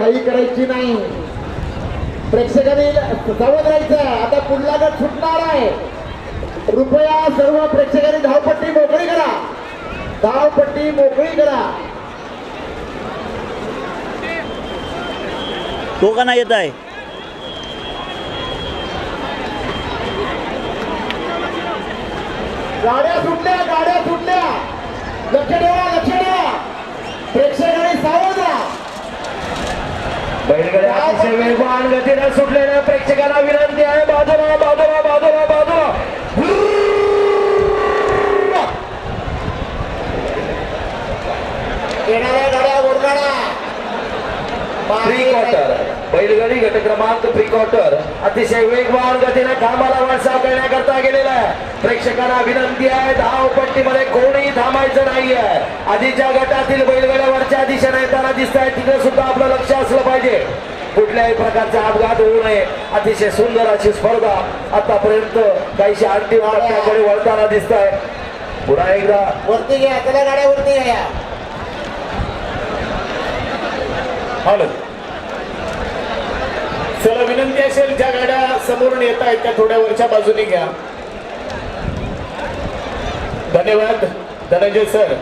घाई करायची नाही. प्रेक्षकांनी सावध राहायचं. आता पुढला गट सुटणार आहे. कृपया सर्व प्रेक्षकांनी धावपट्टी मोकळी करा. धावपट्टी मोकळी करा. तो का नाही येत आहे. गाड्या सुटल्या गाड्या सुटल्या. लक्ष ठेवा लक्ष ठेवा प्रेक्षकांनी सावध राहा बैलगाड्या अतिशय वेगवान गतीने सुटलेल्या प्रेक्षकांना विनंती आहे. बाजूला बाजूला बाजूला बाजूला येणाऱ्या गाड्या ओरगाडा प्री क्वार्टर बैलगाडी गट क्रमांक प्री क्वार्टर अतिशय वेगवान गतीने कामाला वाटचाल करण्याकरता गेलेला आहे. प्रेक्षकांना विनंती आहे धाव पट्टीमध्ये कोणीही थांबायचं नाहीये. आधीच्या गटातील बैलगाड्या वरच्या दिशेने येताना दिसत आहे तिकडे सुद्धा आपलं लक्ष असलं पाहिजे. कुठल्याही प्रकारचा अपघात होऊ नये. अतिशय सुंदर अशी स्पर्धा आतापर्यंत काहीशी अंतिम टप्प्याकडे वळताना दिसत आहे पुन्हा एकदा. वरती घ्या त्याला गाड्या वरती घ्या हॅलो चला विनंती असेल ज्या गाड्या समोरून येत आहेत त्या थोड्या वरच्या बाजूने घ्या. धन्यवाद धनंजय सर.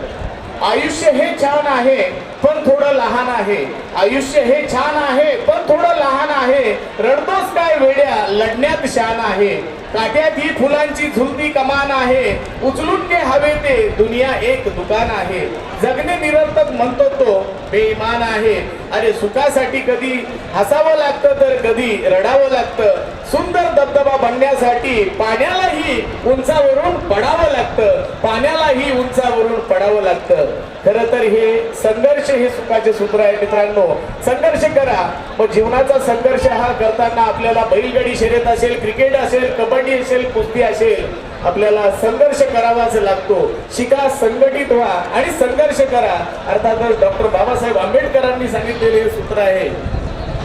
आयुष्य हे छान आहे पण थोडं लहान आहे. आयुष्य हे छान आहे पण थोडं लहान आहे. रडतोच काय वेड्या लढण्यात शान आहे. काट्यात ही फुलांची झुलती कमान आहे. उचलून घे हवे ते दुनिया एक दुकान आहे. जगणे निरर्थक म्हणतो तो बेईमान आहे. अरे सुखासाठी कधी हसावं लागतं तर कधी रडावं लागतं. सुंदर धबधबा बनण्यासाठी पाण्यालाही उंचावरून पडावं लागतं. पाण्यालाही उंचावरून पडावं लागतं. खर तर हे संघर्ष हे सुखाचे सूत्र आहे मित्रांनो. संघर्ष करा. मग जीवनाचा संघर्ष हा करताना आपल्याला बैलगाडी शर्यत असेल क्रिकेट असेल कबड्डी असेल कुस्ती असेल आपल्याला संघर्ष करावाच लागतो. शिका संघटित व्हा आणि संघर्ष करा. अर्थातच डॉक्टर बाबासाहेब आंबेडकरांनी सांगितलेले हे सूत्र आहे.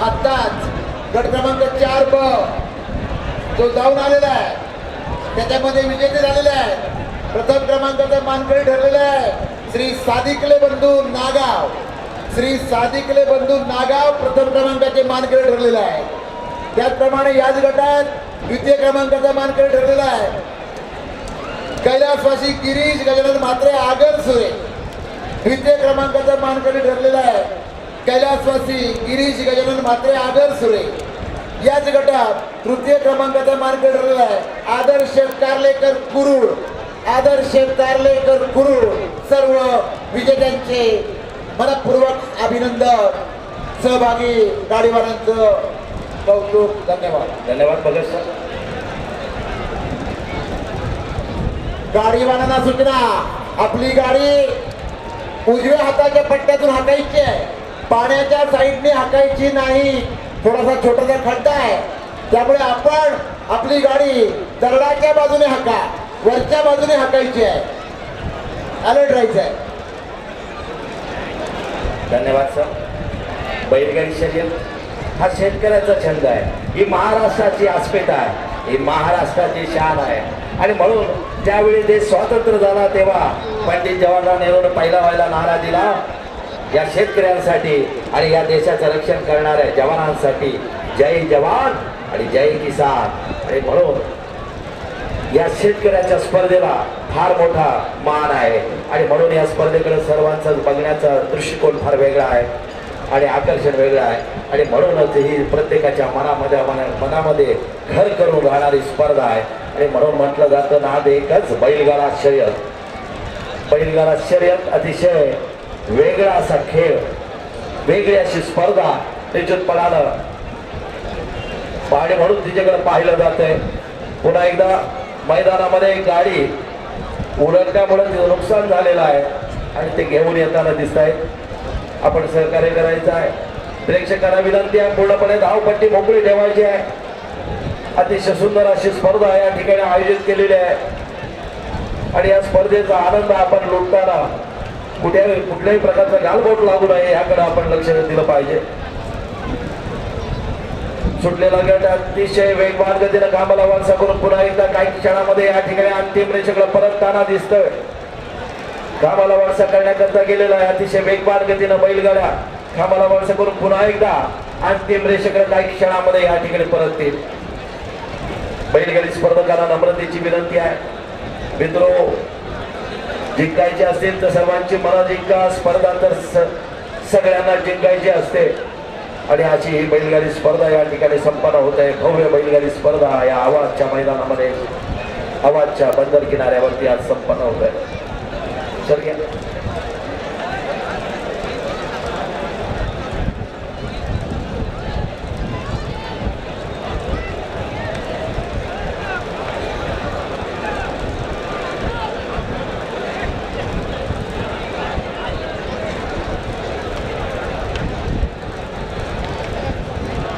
आत्ताच गट क्रमांक चार ब जो जाऊन आलेला आहे त्याच्यामध्ये विजेते झालेले आहे प्रथम क्रमांकाचा मानकरी ठरलेला आहे. श्री सादिकले बंधू नागाव. श्री सादिकले बंधू नागाव प्रथम क्रमांकाचे मानकरी ठरलेले आहे. त्याचप्रमाणे याच गटात द्वितीय क्रमांकाचा मानकरी ठरलेला आहे. कैलासवासी गिरीश गजानन म्हात्रे आगर सुरे. द्वितीय क्रमांकाचा मानकरी ठरलेला आहे. कैलासवासी गिरीश गजानन म्हात्रे आगर सुरे. याच गटात तृतीय क्रमांकाचा मानकरी ठरलेला आहे. आदर्श कारलेकर कुरुड आदर्श कारलेकर कुरुड सर्व विजेत्यांचे मनपूर्वक अभिनंदन. सहभागी गाडीवाल्यांचं कौतुक. धन्यवाद. धन्यवाद भगत सर. गाडीवाल्यांना सूचना. आपली गाडी उजव्या हाताच्या पट्ट्यातून हाकायची आहे. पाण्याच्या साईडने हाकायची नाही. थोडासा छोटासा खड्डा आहे. त्यामुळे आपण आपली गाडी दगडाच्या बाजूने हाका. वरच्या बाजूने हाकायची आहे. अलर्ट राहायचं आहे धन्यवाद सर बैलगाडी शर्यत. हा शेतकऱ्याचा छंद आहे. ही महाराष्ट्राची अस्मिता आहे. ही महाराष्ट्राची शान आहे. आणि म्हणून ज्यावेळी देश स्वातंत्र्य झाला तेव्हा पंडित जवाहरलाल नेहरूने पहिला व्हायला नारा दिला. या शेतकऱ्यांसाठी आणि या देशाचं रक्षण करणाऱ्या जवानांसाठी जय जवान आणि जय किसान. आणि म्हणून या शेतकऱ्याच्या स्पर्धेला फार मोठा मान आहे. आणि म्हणून या स्पर्धेकडे सर्वांचा बघण्याचा दृष्टिकोन फार वेगळा आहे. आणि आकर्षण वेगळं आहे. आणि म्हणूनच ही प्रत्येकाच्या मनामध्ये मना- मनामध्ये घर करून राहणारी स्पर्धा आहे. आणि म्हणून म्हटलं जातं नाद एकच बैलगाडा शर्यत. बैलगाडा शर्यत अतिशय वेगळा असा खेळ वेगळी अशी स्पर्धा निश्चितपणानं आणि म्हणून तिच्याकडे पाहिलं जातंय. पुन्हा एकदा मैदानामध्ये एक गाडी उलटल्यामुळे तिचं नुकसान झालेलं आहे आणि ते घेऊन येताना दिसत आहेत आपण सहकार्य करायचं आहे. प्रेक्षकांना विनंती आहे पूर्णपणे धावपट्टी मोकळी ठेवायची आहे. अतिशय सुंदर अशी स्पर्धा या ठिकाणी आयोजित केलेली आहे. आणि या स्पर्धेचा आनंद आपण लुटताना कुठे कुठल्याही प्रकारचा गालबोट लागू नये याकडे आपण लक्ष दिलं पाहिजे. सुटलेला गट अतिशय वेगवान गतीनं कामाला वारसा करून पुन्हा एकदा काही क्षणामध्ये या ठिकाणी अंतिम रेषेकडे परतताना दिसतोय. कामाला वारसा करण्याकरता गेलेला आहे अतिशय वेगवान गतीनं बैलगाड्या. कामाला वारसा करून पुन्हा एकदा अंतिम रेषेकडे काही क्षणामध्ये या ठिकाणी परततील बैलगाडी स्पर्धकांना नम्रतेची विनंती आहे. मित्रो जिंकायचे असेल तर सर्वांची मला जिंका. स्पर्धा तर सगळ्यांना जिंकायची असते. आणि अशी ही बैलगाडी स्पर्धा या ठिकाणी संपन्न होत आहे. भव्य बैलगाडी स्पर्धा या आवाजच्या मैदानामध्ये आवाजच्या बंदर किनाऱ्यावरती आज संपन्न होत आहे.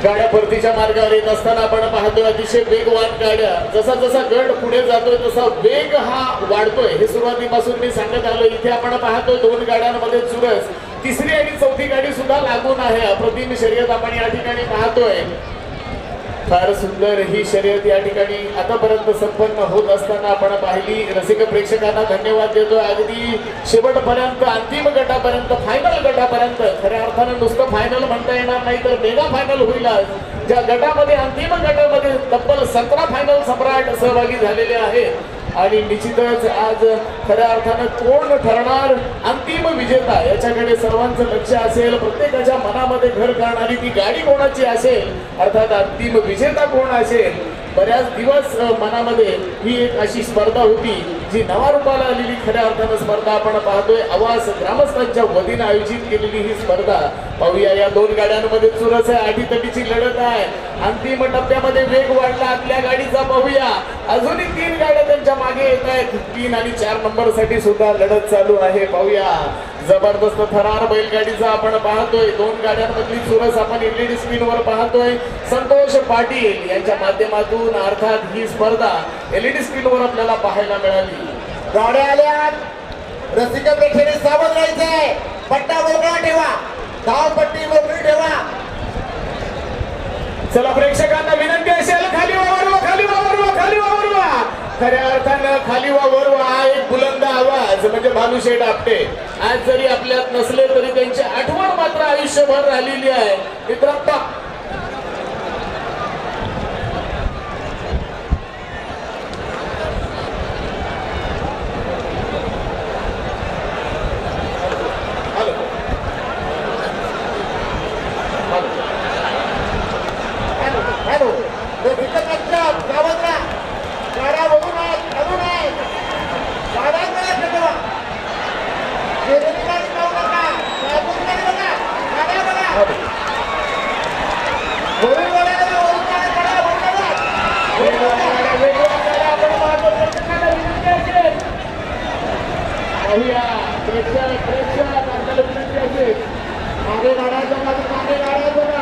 गाड्या परतीच्या मार्गावर येत असताना आपण पाहतोय अतिशय वेगवान गाड्या. जसा जसा गड पुढे जातोय तसा वेग हा वाढतोय. हे सुरुवातीपासून मी सांगत आलो इथे आपण पाहतोय दोन गाड्यांमध्ये चुरस. तिसरी आणि चौथी गाडी सुद्धा लागून आहे. अप्रतिम शर्यत आपण या ठिकाणी पाहतोय. फार सुंदर ही शर्यत या ठिकाणी आतापर्यंत संपन्न होत असताना आपण पाहिली. रसिक प्रेक्षकांना धन्यवाद देतो. अगदी शेवटपर्यंत अंतिम गटापर्यंत फायनल गटापर्यंत. खऱ्या अर्थानं नुसतं फायनल म्हणता येणार नाही तर मेगा फायनल होईल ज्या गटामध्ये अंतिम गटामध्ये तब्बल सतरा फायनल सम्राट सहभागी झालेले आहेत. आणि निश्चितच आज खऱ्या अर्थानं कोण ठरणार अंतिम विजेता याच्याकडे सर्वांचं लक्ष असेल. प्रत्येकाच्या मनामध्ये घर करणारी ती गाडी कोणाची असेल? अर्थात अंतिम विजेता कोण असेल? बऱ्याच दिवस मनामध्ये ही एक अशी स्पर्धा होती. जी नवा रूपाला आलेली खऱ्या अर्थानं स्पर्धा. आपण पाहतोय आवास ग्रामस्थांच्या वतीनं आयोजित केलेली ही स्पर्धा. पाहूया या दोन गाड्यांमध्ये चुरस आहे आठीतटीची लढत आहे. अंतिम टप्प्यामध्ये वेग वाढला आपल्या गाडीचा पाहूया. अजूनही तीन गाड्या त्यांच्या मागे येत आहेत. तीन आणि चार नंबरसाठी सुद्धा लढत चालू आहे. पाहूया. जबरदस्त थरार बैलगाडीचा आपण पाहतोय. दोन गाड्यांमधली चुरस आपण एलईडी स्क्रीनवर पाहतोय. संतोष पाटील यांच्या माध्यमातून अर्थात ही स्पर्धा एलईडी स्क्रीनवर आपल्याला पाहायला मिळाली. गाड्या आल्यात रसिक प्रेक्षणे सावध राहायचंय. पट्टा मोकळा ठेवा. धावपट्टी मोकळी ठेवा. चला प्रेक्षकांना विनंती असेल खाली वावरवा खाली वावरवा खाली वावरवा खऱ्या अर्थानं खाली वावरवा आवाज म्हणजे भानुशेठ आपटे. आज जरी आपल्यात नसले तरी त्यांची आठवण मात्र आयुष्यभर राहिलेली आहे. मित्रांनो पाहूया प्रेक्षक प्रेक्षक आपल्याला विनंती असेल मागे गाडायचं मागे गाडायचं